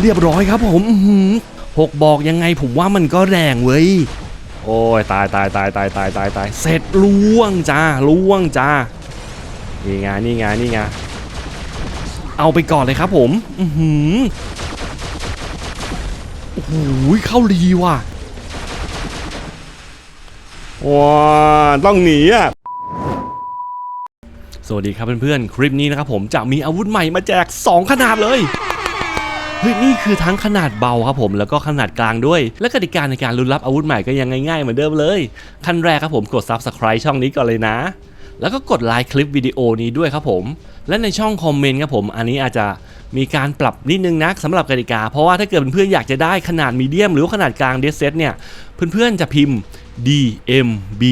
เรียบร้อยครับผมอื้อหือหกบอกยังไงผมว่ามันก็แรงเว้ย โอ้ยตายตายตายตายตายตายตายเสร็จล่วงจ้าล่วงจ้านี่ไงนี่ไงนี่ไงเอาไปก่อนเลยครับผม อือหือโอ้โหเข้ารีว่ะว้าต้องหนีอะ สวัสดีครับเพื่อนๆ คลิปนี้นะครับผมจะมีอาวุธใหม่มาแจก 2 ขนาดเลย เฮ้ยนี่คือทั้งขนาดเบาครับผมแล้วก็ขนาดกลางด้วย และกติกาในการลุ้นรับอาวุธใหม่ก็ยังง่ายๆเหมือนเดิมเลย ขั้นแรกครับผมกด Subscribe ช่องนี้ก่อนเลยนะ แล้วก็กดไลค์คลิปวิดีโอนี้ด้วยครับผม และในช่องคอมเมนต์ครับผม อันนี้อาจจะมีการปรับนิดนึงนะสำหรับกติกา เพราะว่าถ้าเกิดเพื่อนๆอยากจะได้ขนาดมีเดียม หรือขนาดกลางเดซเซตเนี่ยเพื่อนๆจะพิมพ์ D M B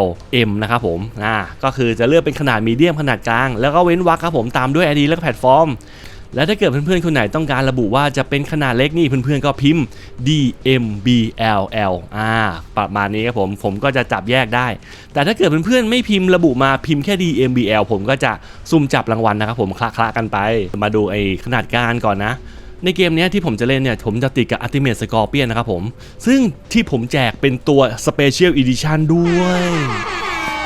L M นะครับผมอ่าก็คือจะเลือกเป็นขนาดมีเดียมขนาดกลาง แล้วก็เว้นวรรคครับผมตามด้วย ID แล้วก็แพลตฟอร์ม และถ้าเกิดเพื่อนๆ คนไหนต้องการระบุว่าจะเป็นขนาดเล็กนี่เพื่อนๆ ก็พิมพ์ D M B L L อ่าประมาณนี้ครับผม ผมก็จะจับแยกได้ แต่ถ้าเกิดเพื่อนๆ ไม่พิมพ์ระบุมาพิมพ์แค่ D M B L ผมก็จะซุ่มจับรางวัลนะครับผมคละๆกันไป มาดูไอ้ขนาดกลางก่อนนะ ในเกมนี้ที่ผมจะเล่นเนี่ย ผมจะติดกับ Ultimate Scorpion นะครับผม ซึ่งที่ผมแจกเป็นตัว Special Edition ด้วย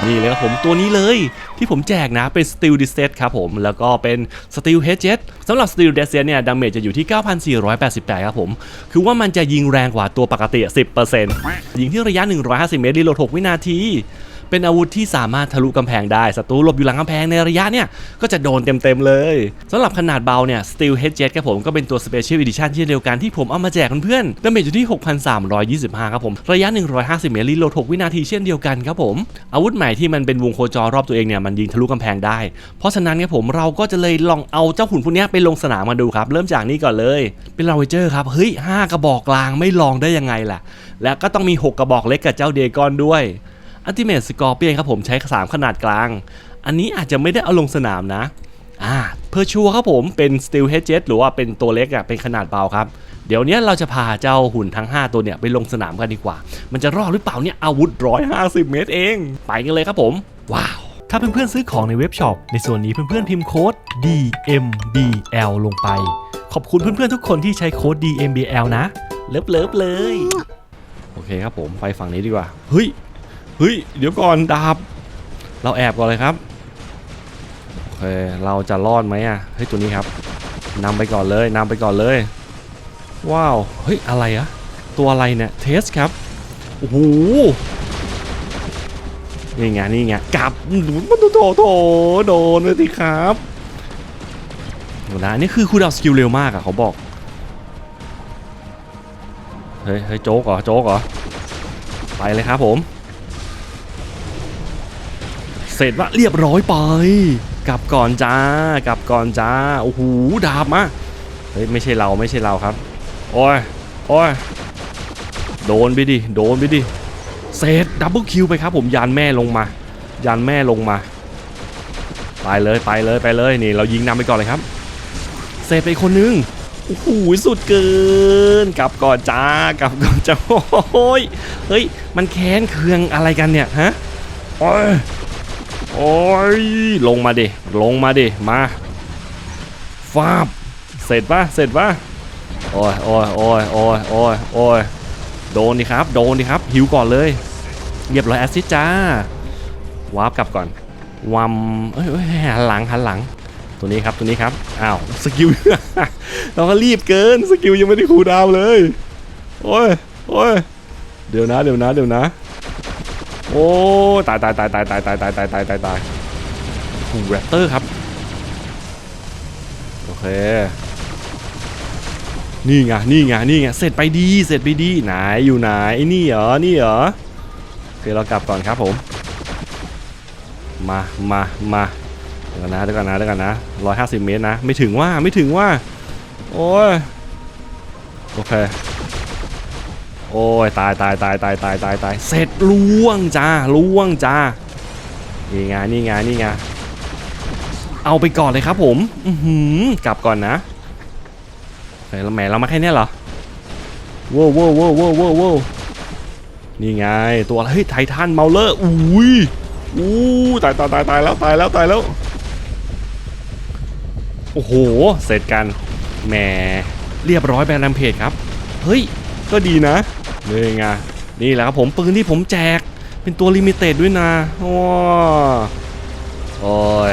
นี่เลยครับผมตัวนี้เลยที่ผมแจกนะ เป็น Steel d i s e t ครับผม แล้วก็เป็น Steel h e a d Jet สำหรับ Steel d i s e t เนี่ยดาเมจจะอยู่ที่ 9,488 ครับผม คือว่ามันจะยิงแรงกว่าตัวปกติ 10%ยิงที่ระยะ 150 เมตรรีโหลด 6 วินาที เป็นอาวุธที่สามารถทะลุกำแพงได้ศัตรูหลบอยู่หลังกำแพงในระยะเนี่ยก็จะโดนเต็มๆเลยสำหรับขนาดเบาเนี่ย Steel Head Jet ครับผมก็เป็นตัว Special Edition เช่นเดียวกันที่ผมเอามาแจกเพื่อนๆดาเมจอยู่ที่ 6,325 ครับผม ระยะ 150 เมตรรีโหลด 6 วินาทีเช่นเดียวกันครับผม อาวุธใหม่ที่มันเป็นวงโคจรรอบตัวเองเนี่ยมันยิงทะลุกำแพงได้ เพราะฉะนั้นครับผมเราก็จะเลยลองเอาเจ้าหุ่นพวกนี้ไปลงสนามมาดูครับ เริ่มจากนี้ก่อนเลย เป็นลาเวเจอร์ครับเฮ้ยห้ากระบอกกลางไม่ลองได้ยังไงล่ะ แล้วก็ต้องมี 6 กระบอกเล็กกับเจ้าเดกอนด้วย อัลติเม e สกอร์เปียนครับผมใช้3ขนาดกลาง อันนี้อาจจะไม่ได้เอาลงสนามนะอ่าเพื่อชัวร์ครับผมเป็น Steel Head Jet หรือว่าเป็นตัวเล็กอะเป็นขนาดเบาครับ เดี๋ยวเนี้ยเราจะพาเจ้าหุ่นทั้ง 5 ตัวเนี่ยไปลงสนามกันดีกว่า มันจะรอดหรือเปล่าเนี่ยอาวุธ 150 เมตรเอง ไปกันเลยครับผม ว้าว ถ้าเพื่อนๆซื้อของในเว็บช็อป ในส่วนนี้เพื่อนๆพิมพ์โค้ด DMBL ลงไป ขอบคุณเพื่อนๆทุกคนที่ใช้โค้ด DMBL นะ เลิฟเลิฟๆเลย โอเคครับผมไปฝั่งนี้ดีกว่า เฮ้ย เฮ้ย เดี๋ยวก่อนดาบ เราแอบก่อนเลยครับ โอเค เราจะรอดไหมอะ เฮ้ย ตัวนี้ครับนำไปก่อนเลยนำไปก่อนเลย ว้าว เฮ้ย อะไรอะตัวอะไรเนี่ย เทสครับ โอ้โห นี่ไง นี่ไง กลับมันโถโถโดนเลยสิครับโหนะนี่คือคูดาวสกิลเร็วมากอะเขาบอก เฮ้ย เฮ้ย โจ๊กเหรอ โจ๊กเหรอ ไปเลยครับผม เสร็จว่าเรียบร้อยไป กลับก่อนจ้ากลับก่อนจ้าโอ้โหดาบมาเฮ้ยไม่ใช่เราไม่ใช่เราครับโอ้ยโอ้ยโดนไปดิโดนไปดิเสร็จดับเบิลคิวไปครับ ผมยันแม่ลงมายันแม่ลงมาไปเลยไปเลยไปเลยนี่ เรายิงนำไปก่อนเลยครับ เสร็จไปคนนึงโอ้โหสุดเกินกลับก่อนจ้ากลับก่อนจ้าโอ้ยเฮ้ยมันแค้นเคืองอะไรกันเนี่ยฮะโอ้ย โอ้ยลงมาดิลงมาดิมาฟาบเสร็จปะเสร็จปะโอ้ยโอ้ยโอ้ยโอ้ยโอ้ยโอ้ยโดนดิครับ โดนดิครับหิวก่อนเลยเรียบร้อยแอสซิสจ้าวาร์ปกลับก่อนวัมเอ้ยหันหลังหันหลังตัวนี้ครับตัวนี้ครับอ้าวสกิลเราก็รีบเกินสกิลยังไม่ได้คูลดาวเลยโอ้ยโอ้ยเดี๋ยวนะเดี๋ยวนะเดี๋ยวนะ อ้ตายตายตายตายตายตายตายตายตายตายตายหูแรปเตอร์ครับ โอเค นี่ไงนี่ไงนี่ไงเสร็จไปดีเสร็จไปดีไหนอยู่ไหนไอ้นี่เหรอนี่เหรอโอเคเรากลับก่อนครับผมมามามาเดี๋ยวก่อนนะเดี๋ยวก่อนนะเดี๋ยวก่อนนะร้อยห้าสิบเมตรนะ ไม่ถึงว่าไม่ถึงว่า โอ้ย โอเค อ้ยตายตายตายตายตายตายตายเสร็จล่วงจ้าล่วงจ้านี่ไงนี่ไงนี่ไงเอาไปก่อนเลยครับผมอือหือกลับก่อนนะเฮ้ยเราแหมเรามาแค่เนี้ยเหรอว้าวว้าวว้าวว้าวว้าวว้าวนี่ไงตัวอะไรเฮ้ยไททันเมาเลอร์อุ้ยอู้ตายตายตายตายแล้วตายแล้วตายแล้วโอ้โหเสร็จกันแหมเรียบร้อยแบนแรมเพจครับ เฮ้ย ก็ดีนะ นี่ไงนี่แหละครับผมปืนที่ผมแจกเป็นตัวลิมิเต็ดด้วยนะว้าโอ้ย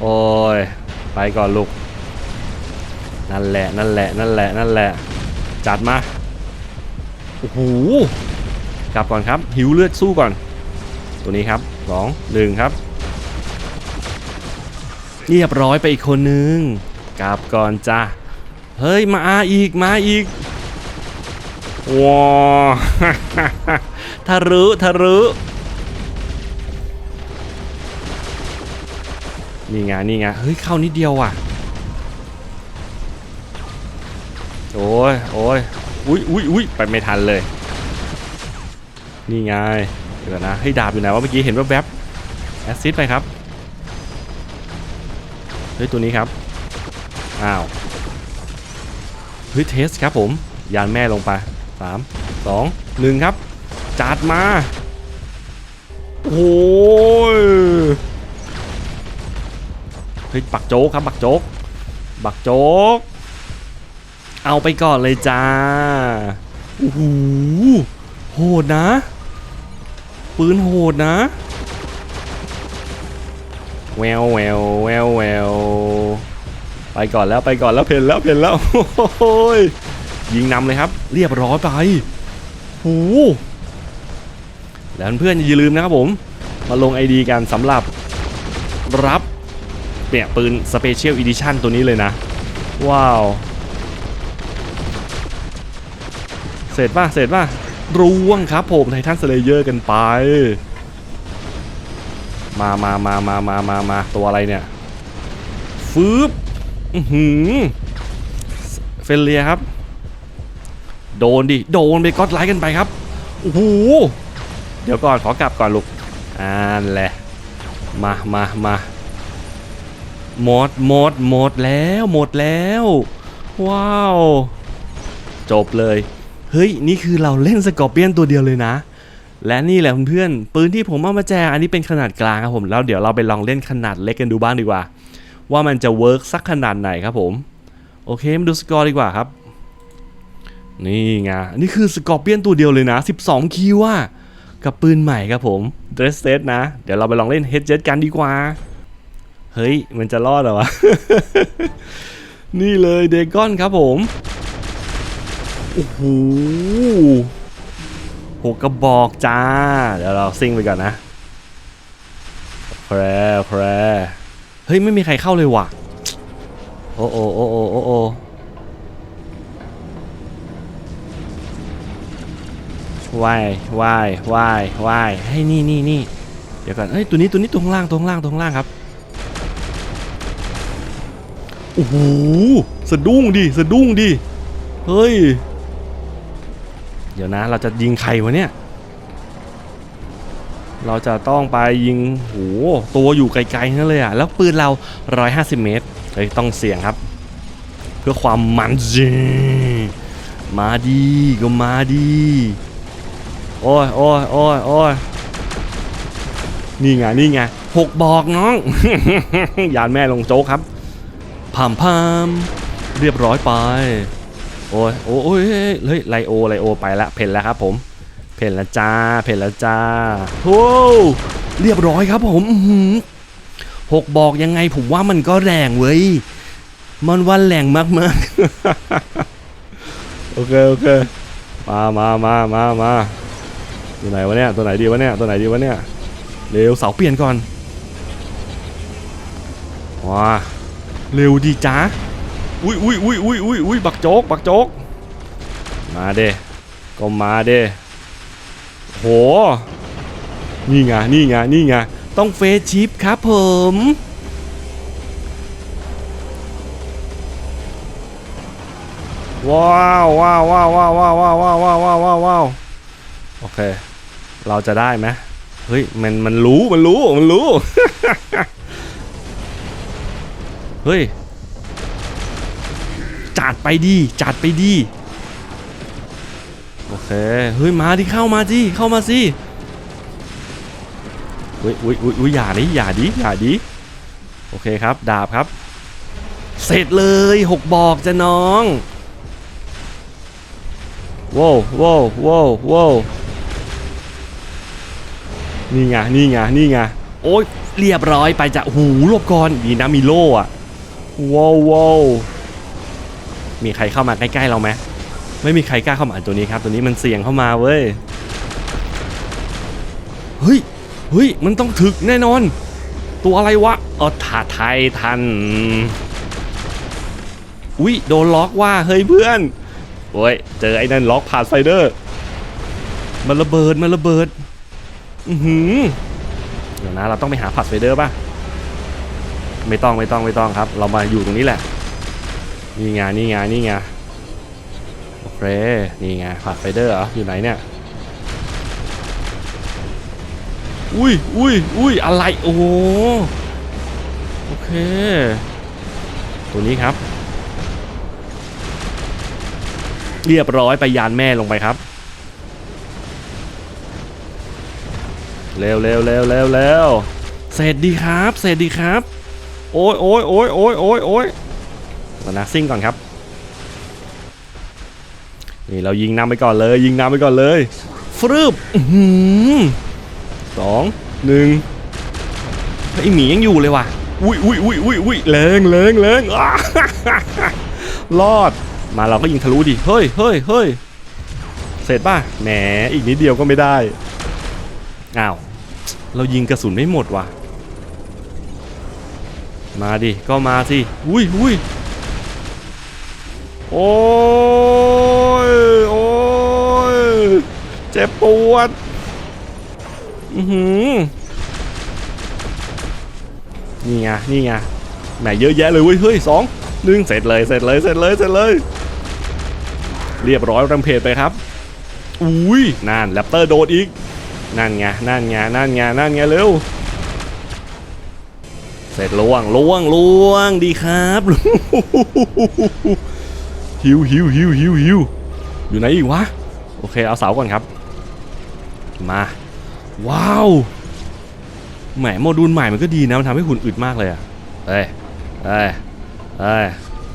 โอ้ยไปก่อนลูกนั่นแหละนั่นแหละนั่นแหละนั่นแหละจัดมาโอ้โหกลับก่อนครับ หิวเลือดสู้ก่อน ตัวนี้ครับสองหนึ่งครับเรียบร้อยไปอีกคนนึงกลับก่อนจ้าเฮ้ยมาอีกมาอีก ว้าทะรุทะรุนี่ไงนี่ไงเฮ้ยเข้านิดเดียวว่ะโอ้ยโอ้ยอุ้ยอุ้ยอุ้ยไปไม่ทันเลย นี่ไงเดี๋ยวนะให้ยดาบอยู่ไหนวะเมื่อกี้เห็นว่าแวบแอซซิดไปครับเฮ้ยตัวนี้ครับอ้าวเฮ้ยเทสครับผมยานแม่ลงไป สามสองหนึ่งครับ จัดมา โอ้ยเฮ้ยบักโจ๊กครับบักโจ๊กบักโจ๊ก เอาไปก่อนเลยจ้า โอ้โห โหดนะ ปืนโหดนะ แววแววแววแววไปก่อนแล้วไปก่อนแล้วเพนแล้วเพนแล้วโอ้ย ยิงนำเลยครับ เรียบร้อยไปโอ้โหแล้วเพื่อนอย่าลืมนะครับผม มาลง ID กันสำหรับรับเนี่ยปืนสเปเชียลอีดิชั่นตัวนี้เลยนะ ว้าว เสร็จป่ะ เสร็จป่ะร่วงครับผมไททันสเลเยอร์กันไป มามามามามามามาตัวอะไรเนี่ย ฟืบอือหือเฟลเลียครับ โดนดิ โดนไปก็อดไลค์กันไปครับ โอ้โห เดี๋ยวก่อนขอกลับก่อนลูกอ่านแหละ มามามาหมดหมดหมดแล้วหมดแล้ว ว้าว จบเลย เฮ้ย นี่คือเราเล่นสกอร์เปียนตัวเดียวเลยนะ และนี่แหละเพื่อนๆปืนที่ผมเอามาแจกอันนี้เป็นขนาดกลางครับผม แล้วเดี๋ยวเราไปลองเล่นขนาดเล็กกันดูบ้างดีกว่า ว่ามันจะเวิร์กสักขนาดไหนครับผม โอเคมาดูสกอร์ดีกว่าครับ นี่ไงนี่คือสกอร์เปียนตัวเดียวเลยนะ 12 คิวอะกับปืนใหม่ครับผม d r e s s Set นะ เดี๋ยวเราไปลองเล่น Head Jet กันดีกว่า เฮ้ย มันจะรอดหรอวะ นี่เลยเดกอนครับผม โอ้โหหกกระบอกจ้า เดี๋ยวเราซิ่งไปก่อนนะแพรแพรเฮ้ย ไม่มีใครเข้าเลยว่ะ โอ้โอโอ้โอโอ้ ว่ายว่ายว่ายว่ายให้นี่นี่นี่เดี๋ยวก่อนเฮ้ยตัวนี้ตัวนี้ตรงล่างตรงล่างตรงล่างครับโอ้โหสะดุ้งดิสะดุ้งดิเฮ้ย เดี๋ยวนะ เราจะยิงใครวะเนี่ย เราจะต้องไปยิงโหตัวอยู่ไกลๆนั่นเลยอะ แล้วปืนเรา 150 เมตร เฮ้ย ต้องเสี่ยงครับ เพื่อความมันจีมาดีก็มาดี โอ้ยโอ้ยโอ้ยโอ้ยนี่ไงนี่ไงหกบอกน้อง ยานแม่ลงโจ๊กครับพามพามเรียบร้อยไป โอ้ยโอ้ยเฮ้ยเฮ้ยไลโอไลโอไปละเพนแล้วครับผมเพนล้วจ้าเพนล้วจ้าโอ้เรียบร้อยครับผมหกบอกยังไงผมว่ามันก็แรงเว้ยมันว่าแรงมากๆโอเคโอเคมามามามามา ตัวไหนวะเนี่ยตัวไหนดีวะเนี่ยตัวไหนดีวะเนี่ยเร็วเสาเปลี่ยนก่อนว้าเร็วดีจ้าอุ้ยอุ้ยอุ้ยอุ้ยอุ้ยอุ้ยบักโจกบักโจกมาเด้ก็มาเด้โหนี่ไงนี่ไงนี่ไงต้องเฟซชิปครับผมว้าวว้าวว้าวว้าวว้าวว้าวว้าวว้าวว้าวโอเค เราจะได้ไหมเฮ้ยมันมันรู้มันรู้มันรู้ เฮ้ยจัดไปดีจัดไปดีโอเคเฮ้ยมาดิเข้ามาดิเข้ามาสิอุ้ยอุ้ยอุ้ยอุ้ยอย่าดิอย่าดิอย่าดิโอเคครับ ดาบครับ เสร็จเลยหกบอกจะน้องว้าวว้าวว้าวว้าว นี่ไงนี่ไงนี่ไงโอ้ยเรียบร้อยไปจะหูหลบก่อนดีนะมีโล่อะว้าวว้าวมีใครเข้ามาใกล้ๆเราไหมไม่มีใครกล้าเข้ามาตัวนี้ครับ ตัวนี้มันเสี่ยงเข้ามาเว้ยเฮ้ยเฮ้ยมันต้องถึกแน่นอน ตัวอะไรวะอ๋อถาไทยทันอุ้ยโดนล็อกว่าเฮ้ยเพื่อนโอ้ยเจอไอ้นั่นล็อกผ่านไฟเดอร์มันระเบิดมันระเบิด อือหือเดี๋ยวนะเราต้องไปหาผัดไฟเดอร์ป่ะ ไม่ต้องไม่ต้องไม่ต้องครับ เรามาอยู่ตรงนี้แหละ นี่ไงนี่ไงนี่ไงโอเคนี่ไงผัดไฟเดอร์เหรออยู่ไหนเนี่ยอุ้ยอุ้ยอุ้ยอะไรโอ้โหโอเค ตัวนี้ครับ เรียบร้อยไปยานแม่ลงไปครับ เร็วเร็วเร็วเร็วเร็วเสร็จดีครับ เสร็จดีครับ โอ้ยโอ้ยโอ้ยโอ้ยโอ้ยโอ้ยมานะซิ่งก่อนครับ นี่เรายิงนำไปก่อนเลย ยิงนำไปก่อนเลยฟรึบอื้อหือสองหนึ่งไอหมียังอยู่เลยว่ะอุ้ยอุ้ยอุ้ยอุ้ยอุ้ยแรงแรงแรงอ้ารอดมาเราก็ยิงทะลุดิ เฮ้ยเฮ้ยเฮ้ยเสร็จป่ะแหมอีกนิดเดียวก็ไม่ได้ อ้าว เรายิงกระสุนไม่หมดว่ะ มาดิ ก็มาสิ อุ้ยอุ้ยโอ้ย โอ้ย เจ็บปวด อือหือ นี่ไง นี่ไง แหมเยอะแยะเลยเว้ย เฮ้ยสองหนึ่งเสร็จเลย เสร็จเลย เสร็จเลย เสร็จเลย เรียบร้อยรัมเพจไปครับ อุ้ยนั่นแรปเตอร์โดดอีก นั่นไงนั่นไงนั่นไงนั่นไงเร็วเสร็จล่วงล่วงล่วงดีครับหิวหิวหิวหิวหิวอยู่ไหนอีกวะโอเคเอาเสาก่อนครับ มาว้าวแหมโมดูลใหม่มันก็ดีนะมันทำให้หุ่นอึดมากเลยอะเอ้ยเอ้ยเอ้ย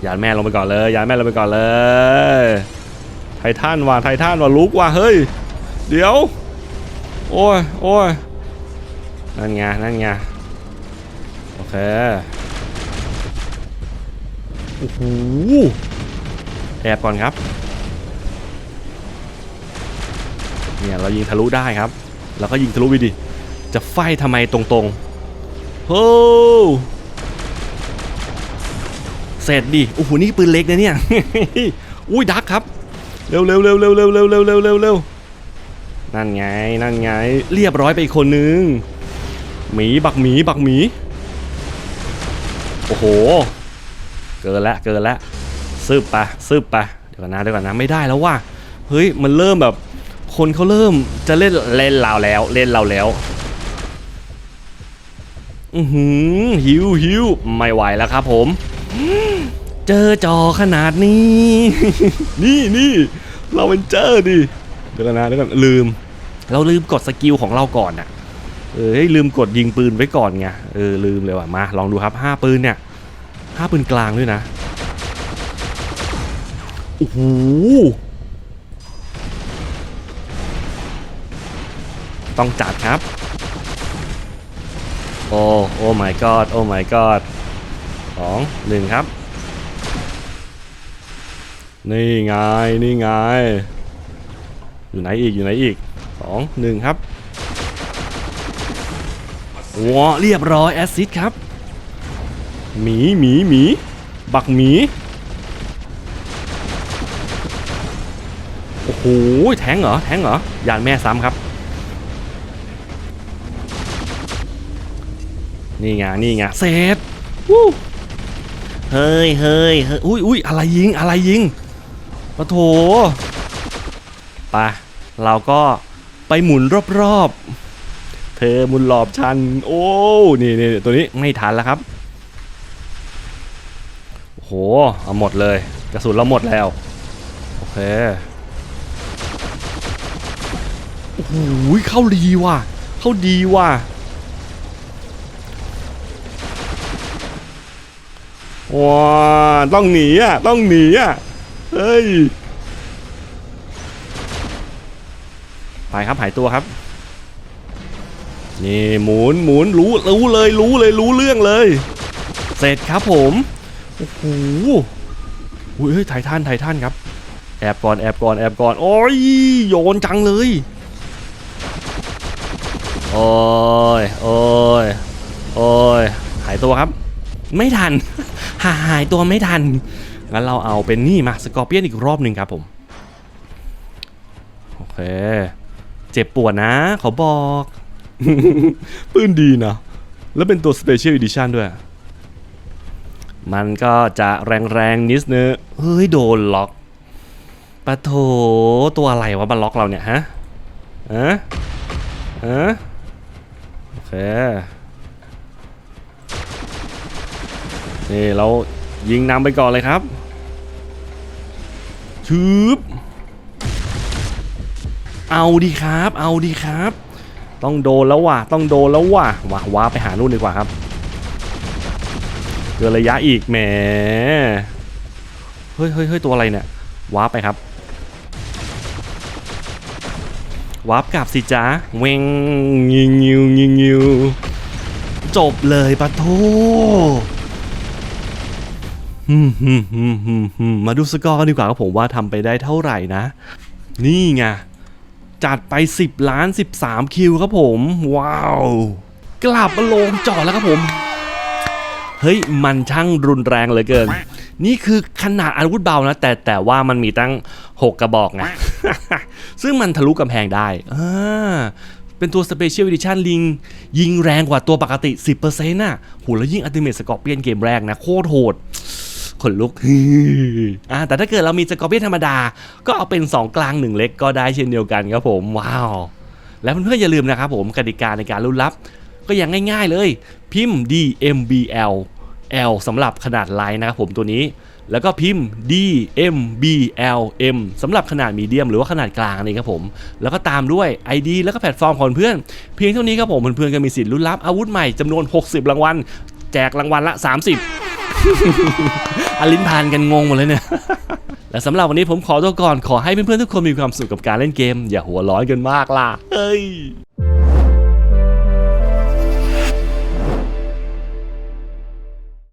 ยานแม่ลงไปก่อนเลยยานแม่ลงไปก่อนเลย ไททันว่ะไททันว่ะลุกว่ะเฮ้ย เดี๋ยว โอ้ยโอ้ยนั่นไงนั่นไงโอเคโอ้โหแอบก่อนครับเนี่ยเรายิงทะลุได้ครับ แล้วก็ยิงทะลุไปดิ จะไฟทำไมตรงๆโอ้เสร็จดิโอ้โหนี่ปืนเล็กนะเนี่ย อุ้ยดักครับ เร็วเร็วเร็วเร็วเร็วเร็วเร็วเร็วเร็วเร็ว นั่นไง นั่นไง เรียบร้อยไปอีกคนนึง หมีบักหมีบักหมี โอ้โห เกินละเกินละซึบไปะซึบไปะเดี๋ยวก่อนนะเดี๋ยวก่อนนะไม่ได้แล้วว่ะเฮ้ยมันเริ่มแบบ คนเขาเริ่มจะเล่นเล่นเราแล้ว เล่นเราแล้วอือหือหิวหิวไม่ไหวแล้วครับผม เจอจอขนาดนี้ นี่นี่เราเป็นเจอดิ ดี๋ยวกันนะเดี๋ยวกันลืม เราลืมกดสกิลของเราก่อนน่ะเออเฮ้ลืมกดยิงปืนไว้ก่อนไงเออลืมเลยว่ะมาลองดูครับห้าปืนเนี่ยห้าปืนกลางด้วยนะโอ้โหต้องจัดครับ โอ้โอ้ my god โอ้ my god สองหนึ่งครับ นี่ไง นี่ไง อยู่ไหนอีกอยู่ไหนอีกสองหนึ่งครับว้เรียบร้อยแอสซิดครับหมีหมีหมีบักหมีโอ้โหแทงเหรอแทงเหรอยานแม่ซ้ำครับ นี่ไงนี่ไงเสร็จวู้เฮ้ยเฮ้ยเฮ้ยอุ้ยอุ้ยอะไรยิงอะไรยิงปะโถไปะ เราก็ไปหมุนรอบๆ เธอหมุนรอบชัน โอ้นี่นี่ตัวนี้ไม่ทันแล้วครับโอ้โหเอาหมดเลย กระสุนเราหมดแล้ว โอเคโอ้โหเข้าดีว่ะ เข้าดีว่ะ ว้าต้องหนีอะ ต้องหนีอะ เฮ้ย ไปครับหายตัวครับ นี่หมุนหมุนรู้รู้เลยรู้เลยรู้เรื่องเลย เสร็จครับผม โอ้โหอุ้ยเฮ้ยไททันไททันครับ แอบก่อนแอบก่อนแอบก่อน โอ้ยโยนจังเลย โอ้ยโอ้ยโอ้ยหายตัวครับ ไม่ทัน หาหายตัวไม่ทัน งั้นเราเอาเป็นนี่มาสกอร์เปียนอีกรอบหนึ่งครับผม โอเค เจ็บปวดนะ ขอบอก ปืนดีนะ แล้วเป็นตัว Special Edition ด้วย มันก็จะแรงๆนิดนึงเฮ้ย โดนล็อกปะโถตัวอะไรวะมาล็อกเราเนี่ย ฮะอะอะโอเค นี่ เรายิงนำไปก่อนเลยครับชืบ เอาดีครับ เอาดีครับ ต้องโดนแล้วว่ะ ต้องโดนแล้วว่ะว้าว้าไปหานู่นดีกว่าครับเกินระยะอีกแหม เฮ้ยเฮ้ยเฮ้ยตัวอะไรเนี่ย ว้าไปครับ ว้าร์ปกลับสิจ๊ะเวงยิงยิวยิงยิวจบเลยปะโทฮึมฮึมฮึมฮึมฮึมมาดูสกอร์กันดีกว่าครับผมว่าทำไปได้เท่าไหร่นะ นี่ไง จัดไป 10 ล้าน 13 คิวครับผม ว้าว กลับมาลงจอดแล้วครับผม เฮ้ย มันช่างรุนแรงเหลือเกิน นี่คือขนาดอาวุธเบานะ แต่แต่ว่ามันมีตั้ง 6 กระบอกไงซึ่งมันทะลุกำแพงได้อ่าเป็นตัว Special Edition ลิงยิงแรงกว่าตัวปกติ 10%น่ะโหแล้วยิ่ง Ultimate Scorpion เกมแรกนะ โคตรโหด ขนลุกอ่าแต่ถ้าเกิดเรามีสกอร์เปียนธรรมดา ก็เอาเป็น 2 กลาง 1 เล็กก็ได้เช่นเดียวกันครับผม ว้าว แล้วเพื่อนๆอย่าลืมนะครับผมกติกาในการลุ้นรับ ก็ยังง่ายๆเลย พิมพ์ DMBL L สำหรับขนาดไลน์นะครับผมตัวนี้ แล้วก็พิมพ์ DMBLM สำหรับขนาดมีเดียมหรือว่าขนาดกลางนี่ครับผม แล้วก็ตามด้วย ID แล้วก็แพลตฟอร์มของเพื่อน เพียงเท่านี้ครับผมเพื่อนๆก็มีสิทธิ์ลุ้นรับอาวุธใหม่จำนวน 60 รางวัล แจกรางวัลละ 30 อลินพานกันงงหมดเลยเนี่ยและสำหรับวันนี้ผมขอตัวก่อนขอให้เพื่อนๆทุกคนมีความสุขกับการเล่นเกม อย่าหัวร้อนกันมากล่ะเฮ้ย